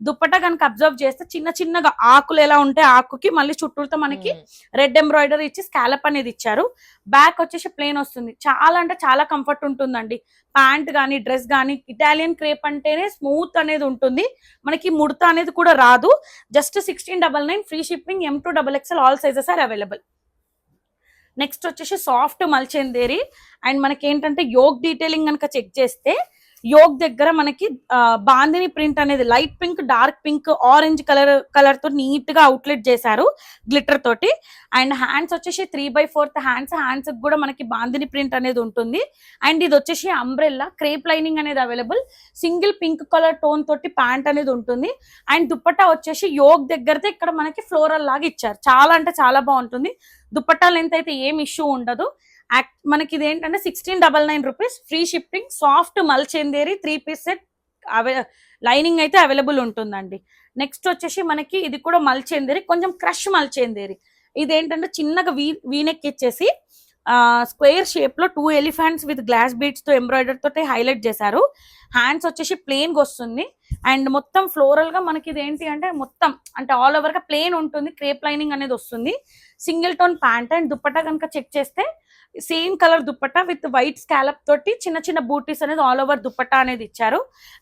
dupatta కనుక అబ్జర్వ్ చేస్తే చిన్న చిన్నగా ఆకులు ఎలా ఉంటే ఆకుకి మళ్ళీ చుట్టూతో మనకి రెడ్ ఎంబ్రాయిడరీ ఇచ్చి స్కాలప్ అనేది ఇచ్చారు. బ్యాక్ వచ్చేసి ప్లేన్ వస్తుంది. చాలా అంటే చాలా కంఫర్ట్ ఉంటుందండి. ప్యాంట్ కానీ డ్రెస్ కానీ ఇటాలియన్ క్రేప్ అంటేనే స్మూత్ అనేది ఉంటుంది. మనకి ముడత అనేది కూడా రాదు. Just sixteen double nine free shipping M two double XL all sizes are available next వచ్చేసి సాఫ్ట్ మల్చేందేరి అండ్ మనకి ఏంటంటే యోగ్ డీటెయిలింగ్ కనుక చెక్ చేస్తే యోగ్ దగ్గర మనకి బాందిని ప్రింట్ అనేది light pink dark pink orange colour కలర్తో నీట్గా అవుట్లెట్ చేశారు గ్లిటర్ తోటి. అండ్ హ్యాండ్స్ వచ్చేసి three by fourth hands hands కూడా మనకి బాందిని ప్రింట్ అనేది ఉంటుంది. అండ్ ఇది వచ్చేసి అంబ్రెల్లా క్రేప్ లైనింగ్ అనేది available single pink colour tone తోటి ప్యాంట్ అనేది ఉంటుంది. అండ్ దుప్పట్టా వచ్చేసి యోగ్ దగ్గరతో ఇక్కడ మనకి ఫ్లోరల్ లాగా ఇచ్చారు. చాలా అంటే చాలా బాగుంటుంది. దుప్పట్టా లెంత్ అయితే ఏం ఇష్యూ ఉండదు. మనకి ఇది ఏంటంటే sixteen double nine rupees free shipping soft మల్చేందేరి three piece set అవే లైనింగ్ అయితే అవైలబుల్ ఉంటుందండి. నెక్స్ట్ వచ్చేసి మనకి ఇది కూడా మల్చేందేరి కొంచెం క్రష్ మల్చేందేరి. ఇది ఏంటంటే చిన్నగా వీ వీనెక్ ఇచ్చేసి స్క్వేర్ షేప్లో టూ ఎలిఫెంట్స్ విత్ గ్లాస్ బీడ్స్తో ఎంబ్రాయిడర్ తోటి హైలైట్ చేశారు. హ్యాండ్స్ వచ్చేసి ప్లేన్గా వస్తుంది. అండ్ మొత్తం ఫ్లోరల్గా మనకి ఇది ఏంటి అంటే మొత్తం అంటే ఆల్ ఓవర్గా ఉంటుంది క్రేప్ లైనింగ్ అనేది వస్తుంది. Single tone pant and dupatta కనుక చెక్ చేస్తే same colour dupatta with white scallop తోటి చిన్న చిన్న బూటీస్ అనేది ఆల్ ఓవర్ దుప్పటా అనేది ఇచ్చారు.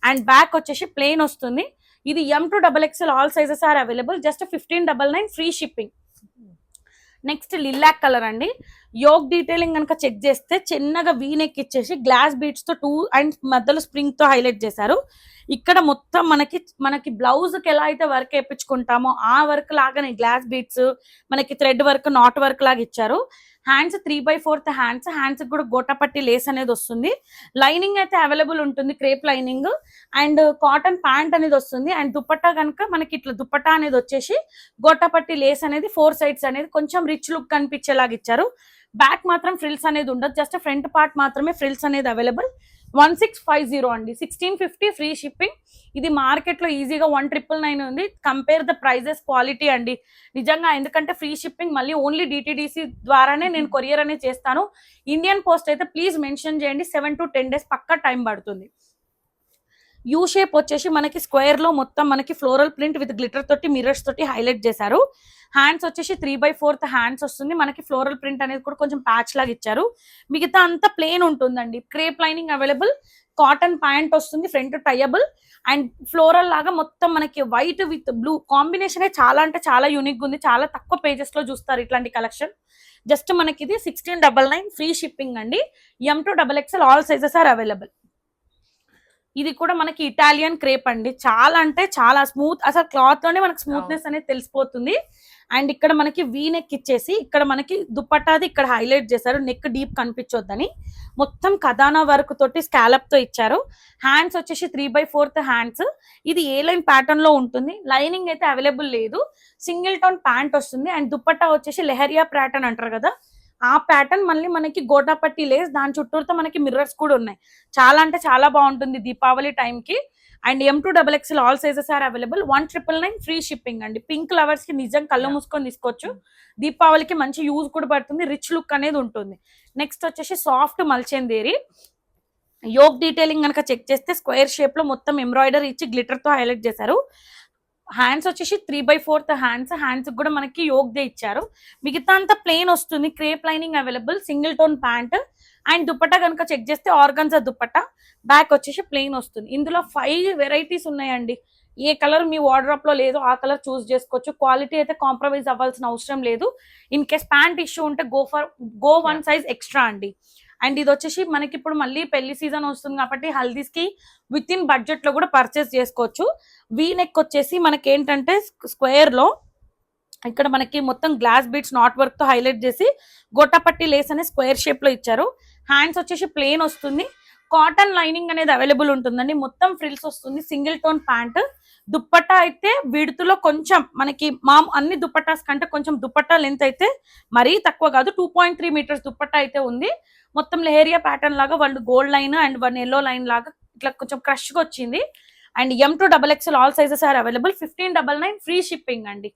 అండ్ బ్యాక్ వచ్చేసి ప్లెయిన్ వస్తుంది. ఇది M to double XL all sizes are available just fifteen double nine free shipping next lilac colour అండి. యోగ్ డీటెయిలింగ్ కనుక చెక్ చేస్తే చిన్నగా వీనెక్ ఇచ్చేసి గ్లాస్ బీట్స్తో టూ అండ్ మధ్యలో స్ప్రింగ్తో హైలైట్ చేశారు. ఇక్కడ మొత్తం మనకి మనకి బ్లౌజ్కి ఎలా అయితే వర్క్ వేయించుకుంటామో ఆ వర్క్ లాగానే గ్లాస్ బీట్స్ మనకి థ్రెడ్ వర్క్ నాట్ వర్క్ లాగా ఇచ్చారు. Hands three by fourth hands hands కూడా గోటపట్టి లేస్ అనేది వస్తుంది. లైనింగ్ అయితే అవైలబుల్ ఉంటుంది crepe lining. And cotton pant అనేది వస్తుంది. అండ్ దుప్పట్టా కనుక మనకి ఇట్లా దుప్పట్టా అనేది వచ్చేసి గోటపట్టి లేస్ అనేది ఫోర్ సైడ్స్ అనేది కొంచెం రిచ్ లుక్ కనిపించేలాగా ఇచ్చారు. బ్యాక్ మాత్రం ఫ్రిల్స్ అనేది ఉండదు. జస్ట్ ఫ్రంట్ పార్ట్ మాత్రమే ఫ్రిల్స్ అనేది available. One six five zero అండి. సిక్స్టీన్ ఫిఫ్టీ ఫ్రీ షిప్పింగ్ ఇది మార్కెట్లో ఈజీగా వన్ ట్రిపుల్ నైన్ ఉంది. కంపేర్ ద ప్రైజెస్ క్వాలిటీ అండి. నిజంగా ఎందుకంటే ఫ్రీ షిప్పింగ్ మళ్ళీ ఓన్లీ డిటిడిసి ద్వారానే నేను కొరియర్ అనేది చేస్తాను. ఇండియన్ పోస్ట్ అయితే ప్లీజ్ మెన్షన్ చేయండి. సెవెన్ టు టెన్ డేస్ పక్కా టైం పడుతుంది. యూ షేప్ వచ్చేసి మనకి స్క్వేర్లో మొత్తం మనకి ఫ్లోరల్ ప్రింట్ విత్ గ్లిటర్ తోటి మిరర్స్ తోటి హైలైట్ చేశారు. హ్యాండ్స్ వచ్చేసి త్రీ బై ఫోర్త్ హ్యాండ్స్ వస్తుంది. మనకి ఫ్లోరల్ ప్రింట్ అనేది కూడా కొంచెం ప్యాచ్ లాగా ఇచ్చారు. మిగతా అంతా ప్లేన్ ఉంటుందండి. Crepe lining available cotton pant వస్తుంది ఫ్రంట్ టైయబుల్. అండ్ ఫ్లోరల్ లాగా మొత్తం మనకి వైట్ విత్ బ్లూ కాంబినేషన్ చాలా అంటే చాలా యూనిక్ ఉంది. చాలా తక్కువ పేజెస్లో చూస్తారు ఇట్లాంటి కలెక్షన్. జస్ట్ మనకి ఇది sixteen double nine free shipping అండి M to double XL all sizes are available ఇది కూడా మనకి ఇటాలియన్ క్రేప్ అండి. చాలా అంటే చాలా స్మూత్ అసలు క్లాత్లోనే మనకి స్మూత్నెస్ అనేది తెలిసిపోతుంది. అండ్ ఇక్కడ మనకి వీ నెక్ ఇచ్చేసి ఇక్కడ మనకి దుప్పటాది ఇక్కడ హైలైట్ చేశారు. నెక్ డీప్ కనిపించొద్దని. మొత్తం కథానా వర్క్ తోటి స్కాలప్తో ఇచ్చారు. హ్యాండ్స్ వచ్చేసి త్రీ బై ఫోర్త్ హ్యాండ్స్ ఇది ఏ లైన్ ప్యాటర్న్లో ఉంటుంది? లైనింగ్ అయితే అవైలబుల్ లేదు. సింగిల్ టోన్ ప్యాంట్ వస్తుంది. అండ్ దుప్పట్టా వచ్చేసి లెహరియా ప్యాటర్న్ అంటారు కదా. ఆ ప్యాటర్న్ మళ్ళీ మనకి గోటాపట్టి లేస్ దాని చుట్టూతో మనకి మిర్రర్స్ కూడా ఉన్నాయి. చాలా అంటే చాలా బాగుంటుంది దీపావళి time కి. And M to double XL all sizes are available one triple nine free shipping అండి. పింక్ లవర్స్కి నిజం కళ్ళు. మూసుకొని తీసుకోవచ్చు. దీపావళికి మంచి యూజ్ కూడా పడుతుంది. రిచ్ లుక్ అనేది ఉంటుంది. నెక్స్ట్ వచ్చేసి సాఫ్ట్ మల్చేందేరి. యోగ్ డీటెయిలింగ్ కనుక చెక్ చేస్తే స్క్వేర్ షేప్లో మొత్తం ఎంబ్రాయిడరీ ఇచ్చి గ్లిటర్తో హైలైట్ చేశారు. హ్యాండ్స్ వచ్చేసి three by fourth hands hands కూడా మనకి యోగ్ దే ఇచ్చారు. మిగతా అంతా ప్లెయిన్ వస్తుంది. Crepe lining available single tone pant and dupatta కనుక చెక్ చేస్తే ఆర్గన్జా దుపట్టా బ్యాక్ వచ్చేసి ప్లెయిన్ వస్తుంది. ఇందులో ఫైవ్ వెరైటీస్ ఉన్నాయండి. ఏ కలర్ మీ వార్డ్రాప్లో లేదో ఆ కలర్ చూస్ చేసుకోవచ్చు. క్వాలిటీ అయితే కాంప్రమైజ్ అవ్వాల్సిన అవసరం లేదు. ఇన్ కేస్ ప్యాంట్ ఇష్యూ ఉంటే go for go one size extra అండి. అండ్ ఇది వచ్చేసి మనకి ఇప్పుడు మళ్ళీ పెళ్ళి సీజన్ వస్తుంది కాబట్టి హల్దీస్కి విత్ ఇన్ బడ్జెట్లో కూడా పర్చేస్ చేసుకోవచ్చు. వీ నెక్ వచ్చేసి మనకి ఏంటంటే స్క్వేర్లో ఇక్కడ మనకి మొత్తం గ్లాస్ బీట్స్ నాట్ వర్క్తో హైలైట్ చేసి గొట్టపట్టి లేస్ అనే స్క్వేర్ షేప్లో ఇచ్చారు. హ్యాండ్స్ వచ్చేసి ప్లేన్ వస్తుంది. కాటన్ లైనింగ్ అనేది అవైలబుల్ ఉంటుందండి. మొత్తం ఫ్రిల్స్ వస్తుంది. Single tone pant. దుప్పట్టా అయితే విడుతులో కొంచెం మనకి మా అన్ని దుప్పటాస్ కంటే కొంచెం దుప్పట్టా లెంత్ అయితే మరీ తక్కువ కాదు. Two point three meters dupatta అయితే ఉంది. మొత్తం లెహరియా ప్యాటర్న్ లాగా వాళ్ళు gold line and one yellow line లాగా ఇట్లా కొంచెం క్రష్గా వచ్చింది. And M to double XL all sizes are available fifteen double nine free shipping అండి.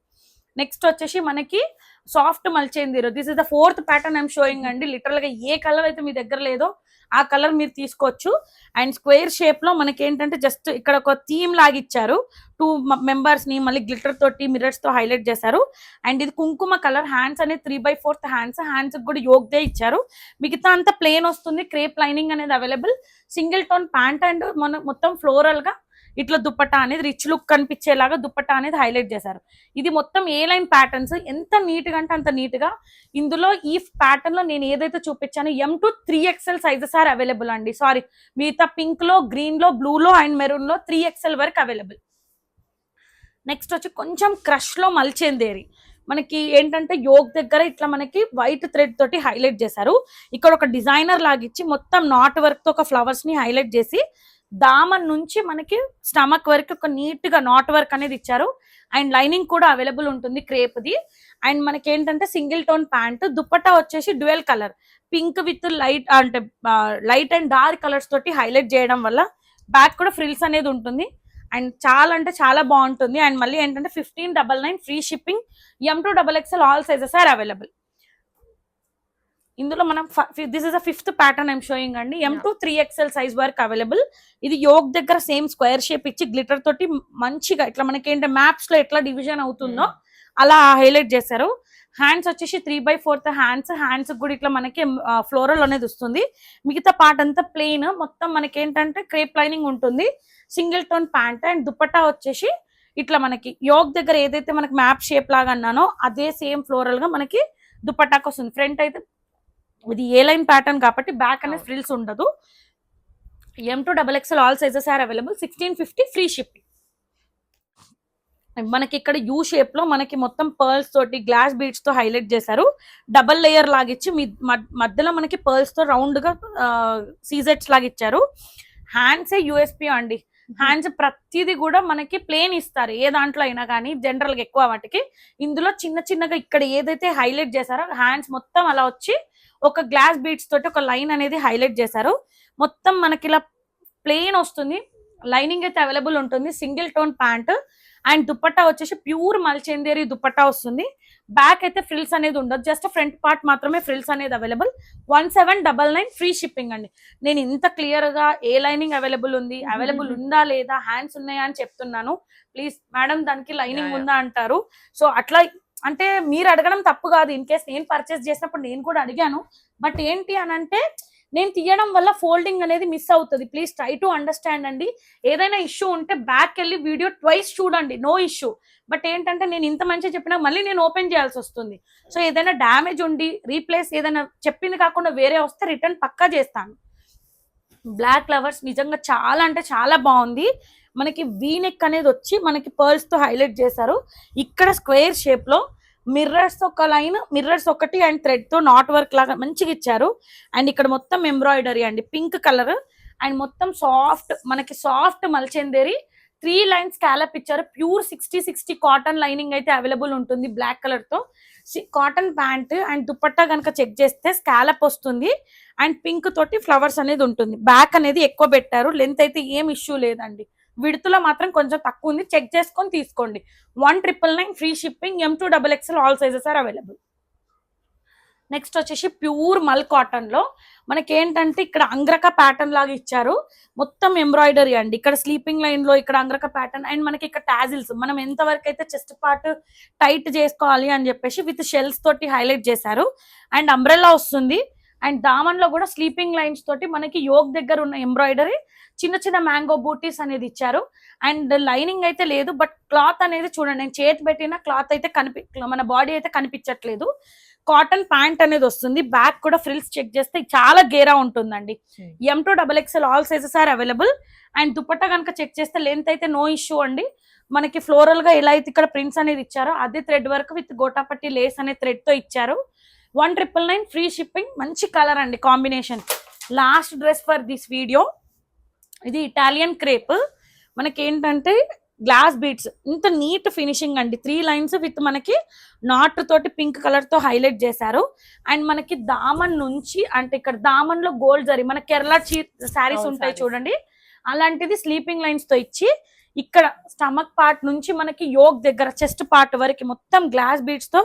నెక్స్ట్ వచ్చేసి మనకి soft మల్చేందిరో this is the fourth pattern I'm showing అండి. లిటరల్గా ఏ కలర్ అయితే మీ దగ్గర లేదో ఆ కలర్ మీరు తీసుకోవచ్చు. అండ్ స్క్వేర్ షేప్లో మనకి ఏంటంటే జస్ట్ ఇక్కడ ఒక థీమ్ లాగిచ్చారు టూ మెంబర్స్ని మళ్ళీ గ్లిటర్ తోటి మిర్రర్స్తో హైలైట్ చేశారు. అండ్ ఇది కుంకుమ కలర్. హ్యాండ్స్ అనేది three by fourth hands. Hands కూడా యోగ్దే ఇచ్చారు. మిగతా అంతా ప్లేన్ వస్తుంది. క్రేప్ లైనింగ్ అనేది available. Single tone pant and మన మొత్తం ఫ్లోరల్గా ఇట్లా దుప్పటా అనేది రిచ్ లుక్ కనిపించేలాగా దుప్పటా అనేది హైలైట్ చేశారు. ఇది మొత్తం ఏ లైన్ ప్యాటర్న్స్ ఎంత నీట్గా అంటే అంత నీట్గా ఇందులో ఈ ప్యాటర్న్లో నేను ఏదైతే చూపించానో M to three XL sizes are available అండి. సారీ మిగతా పింక్లో గ్రీన్లో బ్లూ లో అండ్ మెరూన్లో త్రీ ఎక్స్ఎల్ వరకు అవైలబుల్ నెక్స్ట్ వచ్చి కొంచెం క్రష్లో మల్చేందేరి మనకి ఏంటంటే యోగ్ దగ్గర ఇట్లా మనకి వైట్ థ్రెడ్ తోటి హైలైట్ చేశారు. ఇక్కడ ఒక డిజైనర్ లాగిచ్చి మొత్తం నాట్ వర్క్తో ఒక ఫ్లవర్స్ని హైలైట్ చేసి దామన్ నుంచి మనకి స్టమక్ వరకు ఒక నీట్గా నాట్ వర్క్ అనేది ఇచ్చారు. అండ్ లైనింగ్ కూడా అవైలబుల్ ఉంటుంది క్రేప్ ది అండ్ మనకి ఏంటంటే సింగిల్ టోన్ ప్యాంట్ దుప్పటా వచ్చేసి dual colour. Pink with light అంటే లైట్ అండ్ డార్క్ కలర్స్ తోటి హైలైట్ చేయడం వల్ల బ్యాక్ కూడా ఫ్రిల్స్ అనేది ఉంటుంది. అండ్ చాలా అంటే చాలా బాగుంటుంది. అండ్ మళ్ళీ ఏంటంటే fifteen double nine free shipping M to double XL all sizes are available ఇందులో మనం this is a fifth pattern I'm showing అండి. M to three XL size వరకు అవైలబుల్ ఇది యోగ్ దగ్గర సేమ్ స్క్వేర్ షేప్ ఇచ్చి గ్లిటర్ తోటి మంచిగా ఇట్లా మనకి ఏంటంటే మ్యాప్స్లో ఎట్లా డివిజన్ అవుతుందో అలా హైలైట్ చేశారు. హ్యాండ్స్ వచ్చేసి three by fourth hands hands కూడా ఇట్లా మనకి ఫ్లోరల్ అనేది వస్తుంది మిగతా పార్ట్ అంతా ప్లెయిన్ మొత్తం మనకి ఏంటంటే క్రేప్ లైనింగ్ ఉంటుంది. Single tone pant and dupatta వచ్చేసి ఇట్లా మనకి యోగ్ దగ్గర ఏదైతే మనకి మ్యాప్ షేప్ లాగా అన్నానో అదే సేమ్ ఫ్లోరల్గా మనకి దుపట్టాకి వస్తుంది ఫ్రంట్ అయితే ఇది ఏ లైన్ ప్యాటర్న్ కాబట్టి బ్యాక్ అనేది. ఫ్రిల్స్ ఉండదు. M to double XL all sizes are available sixteen fifty free shipping మనకి ఇక్కడ యూ షేప్లో మనకి మొత్తం పర్ల్స్ తోటి గ్లాస్ బీడ్స్తో హైలైట్ చేశారు. డబల్ లేయర్ లాగిచ్చి మధ్యలో మనకి పర్ల్స్తో రౌండ్గా సీజెట్స్ లాగా ఇచ్చారు. హ్యాండ్స్ యూఎస్పి అండి? హ్యాండ్స్ ప్రతిదీ కూడా మనకి ప్లేన్ ఇస్తారు. ఏ దాంట్లో అయినా కానీ జనరల్గా ఎక్కువ వాటికి. ఇందులో చిన్న చిన్నగా ఇక్కడ ఏదైతే హైలైట్ చేశారో హ్యాండ్స్ మొత్తం అలా వచ్చి ఒక గ్లాస్ బీడ్స్ తోటి ఒక లైన్ అనేది హైలైట్ చేశారు. మొత్తం మనకి ఇలా ప్లేన్ వస్తుంది. లైనింగ్ అయితే అవైలబుల్ ఉంటుంది. Single tone pant and dupatta వచ్చేసి ప్యూర్ మల్చేందేరి దుపట్టా వస్తుంది. బ్యాక్ అయితే ఫ్రిల్స్ అనేది ఉండదు. జస్ట్ ఫ్రంట్ పార్ట్ మాత్రమే ఫ్రిల్స్ అనేది available one seven double nine free shipping అండి. నేను ఇంత క్లియర్గా ఏ లైనింగ్ అవైలబుల్ ఉంది? అవైలబుల్ ఉందా లేదా? హ్యాండ్స్ ఉన్నాయా అని చెప్తున్నాను. ప్లీజ్ మేడం దానికి లైనింగ్. ఉందా అంటారు. సో అట్లా అంటే మీరు అడగడం తప్పు కాదు. ఇన్ కేస్ నేను పర్చేస్ చేసినప్పుడు నేను కూడా అడిగాను. బట్ ఏంటి అని అంటే నేను తీయడం వల్ల ఫోల్డింగ్ అనేది మిస్ అవుతుంది. ప్లీజ్ ట్రై టు అండర్స్టాండ్ అండి. ఏదైనా ఇష్యూ ఉంటే బ్యాక్ వెళ్ళి వీడియో ట్వైస్ చూడండి. నో ఇష్యూ బట్ ఏంటంటే నేను ఇంత మంచిగా చెప్పినా మళ్ళీ నేను ఓపెన్ చేయాల్సి వస్తుంది. సో ఏదైనా డ్యామేజ్ ఉండి రీప్లేస్ ఏదైనా చెప్పింది కాకుండా వేరే వస్తే రిటర్న్ పక్కా చేస్తాను. బ్లాక్ ఫ్లవర్స్ నిజంగా చాలా అంటే చాలా బాగుంది. మనకి వీనెక్ అనేది వచ్చి మనకి పర్ల్స్తో హైలైట్ చేశారు. ఇక్కడ స్క్వేర్ షేప్లో మిర్రర్స్ ఒక లైన్ మిర్రర్స్ ఒకటి అండ్ థ్రెడ్తో నాట్ వర్క్ లాగా మంచిగా ఇచ్చారు. అండ్ ఇక్కడ మొత్తం ఎంబ్రాయిడరీ అండి. పింక్ కలర్ అండ్ మొత్తం సాఫ్ట్ మనకి soft mul chanderi three lines scallop ఇచ్చారు. Pure sixty sixty cotton lining అయితే అవైలబుల్ ఉంటుంది బ్లాక్ కలర్తో. కాటన్ ప్యాంట్ అండ్ దుపట్టా కనుక చెక్ చేస్తే స్కాలప్ వస్తుంది. అండ్ పింక్ తోటి ఫ్లవర్స్ అనేది ఉంటుంది. బ్యాక్ అనేది ఎక్కువ పెట్టారు. లెంత్ అయితే ఏం ఇష్యూ లేదండి. విడుతులో మాత్రం కొంచెం తక్కువ ఉంది. చెక్ చేసుకొని తీసుకోండి. One triple nine free shipping M to double XL all sizes are available next వచ్చేసి ప్యూర్ మల్ కాటన్లో మనకి ఏంటంటే ఇక్కడ అంగ్రక ప్యాటర్న్ లాగా ఇచ్చారు. మొత్తం ఎంబ్రాయిడరీ అండి. ఇక్కడ స్లీపింగ్ లైన్లో ఇక్కడ అంగ్రక ప్యాటర్న్ అండ్ మనకి ఇక్కడ టాజిల్స్ మనం ఎంత వరకు అయితే చెస్ట్ పార్ట్ టైట్ చేసుకోవాలి అని చెప్పేసి విత్ షెల్స్ తోటి హైలైట్ చేశారు. అండ్ అంబ్రెల్లా వస్తుంది. అండ్ దామన్లో కూడా స్లీపింగ్ లైన్స్ తోటి మనకి యోగ్ దగ్గర ఉన్న ఎంబ్రాయిడరీ చిన్న చిన్న మ్యాంగో బూటీస్ అనేది ఇచ్చారు. అండ్ లైనింగ్ అయితే లేదు బట్ క్లాత్ అనేది చూడండి నేను చేతి పెట్టిన క్లాత్ అయితే కనిపి మన బాడీ అయితే కనిపించట్లేదు. కాటన్ ప్యాంట్ అనేది వస్తుంది బ్యాక్ కూడా ఫ్రిల్స్ చెక్ చేస్తే చాలా గేరా ఉంటుందండి. M to double XL all sizes are available and dupatta కనుక చెక్ చేస్తే లెంత్ అయితే నో ఇష్యూ అండి. మనకి ఫ్లోరల్గా ఎలా అయితే ఇక్కడ ప్రింట్స్ అనేది ఇచ్చారో అదే thread work with gota patti lace అనే థ్రెడ్తో ఇచ్చారు. One triple nine free shipping మంచి కలర్ అండి combination. Last dress for this video ఇది ఇటాలియన్ క్రేప్ మనకి ఏంటంటే గ్లాస్ బీడ్స్ ఇంత నీట్ ఫినిషింగ్ అండి. త్రీ లైన్స్ విత్ మనకి నాట్ తోటి పింక్ కలర్తో హైలైట్ చేశారు. అండ్ మనకి దామన్ నుంచి అంటే ఇక్కడ దామన్లో గోల్డ్ జరీ. మన కేరళ చీ శారీస్ ఉంటాయి. చూడండి. అలాంటిది స్లీపింగ్ లైన్స్తో ఇచ్చి ఇక్కడ స్టమక్ పార్ట్ నుంచి మనకి యోగ్ దగ్గర చెస్ట్ పార్ట్ వరకు మొత్తం గ్లాస్ బీడ్స్తో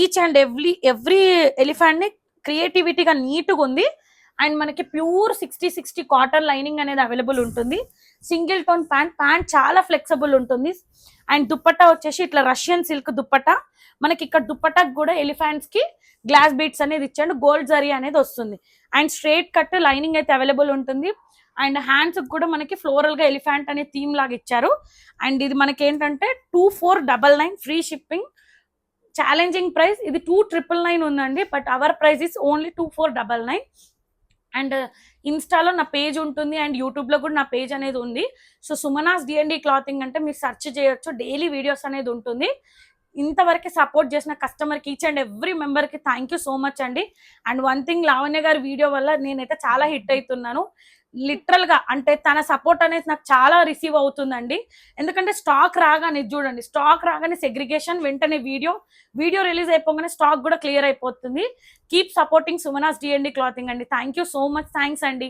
ఈచ్ అండ్ ఎవ్రీ ఎవ్రీ ఎలిఫెంట్ని క్రియేటివిటీగా నీట్గా ఉంది. అండ్ మనకి pure sixty sixty cotton lining అనేది అవైలబుల్ ఉంటుంది. సింగిల్ టోన్ ప్యాంట్ ప్యాంట్ చాలా ఫ్లెక్సిబుల్ ఉంటుంది. అండ్ దుప్పట్టా వచ్చేసి ఇట్లా రష్యన్ సిల్క్ దుప్పట్టా. మనకి ఇక్కడ దుప్పటాకు కూడా ఎలిఫెంట్స్కి గ్లాస్ బీట్స్ అనేది ఇచ్చాడు. గోల్డ్ జరీ అనేది వస్తుంది. అండ్ స్ట్రైట్ కట్ లైనింగ్ అయితే అవైలబుల్ ఉంటుంది. అండ్ హ్యాండ్స్ కూడా మనకి ఫ్లోరల్గా ఎలిఫెంట్ అనే థీమ్ లాగా ఇచ్చారు. అండ్ ఇది మనకి ఏంటంటే two four double nine free shipping. Challenging price. ఇది టూ ట్రిపుల్ నైన్ ఉందండి but our price is only two four double nine. And ఇన్స్టాలో నా పేజ్ ఉంటుంది అండ్ యూట్యూబ్లో కూడా నా పేజ్ అనేది ఉంది. సో సుమనాస్ డిఎండి క్లాతింగ్ అంటే మీరు సెర్చ్ చేయొచ్చు డైలీ వీడియోస్ అనేది ఉంటుంది. ఇంతవరకు సపోర్ట్ చేసిన కస్టమర్కి ఈచ్ అండ్ ఎవ్రీ మెంబర్కి థ్యాంక్ యూ సో మచ్ అండి. అండ్ వన్ థింగ్ లావణ్య గారి వీడియో వల్ల నేనైతే చాలా హిట్ అవుతున్నాను. లిటరల్గా అంటే తన సపోర్ట్ అనేది నాకు చాలా రిసీవ్ అవుతుందండి. ఎందుకంటే స్టాక్ రాగానే చూడండి స్టాక్ రాగానే సెగ్రిగేషన్ వెంటనే వీడియో వీడియో రిలీజ్ అయిపోగానే స్టాక్ కూడా క్లియర్ అయిపోతుంది. Keep supporting Sumanas DMD clothing అండి. Thank you so much. Thanks అండి.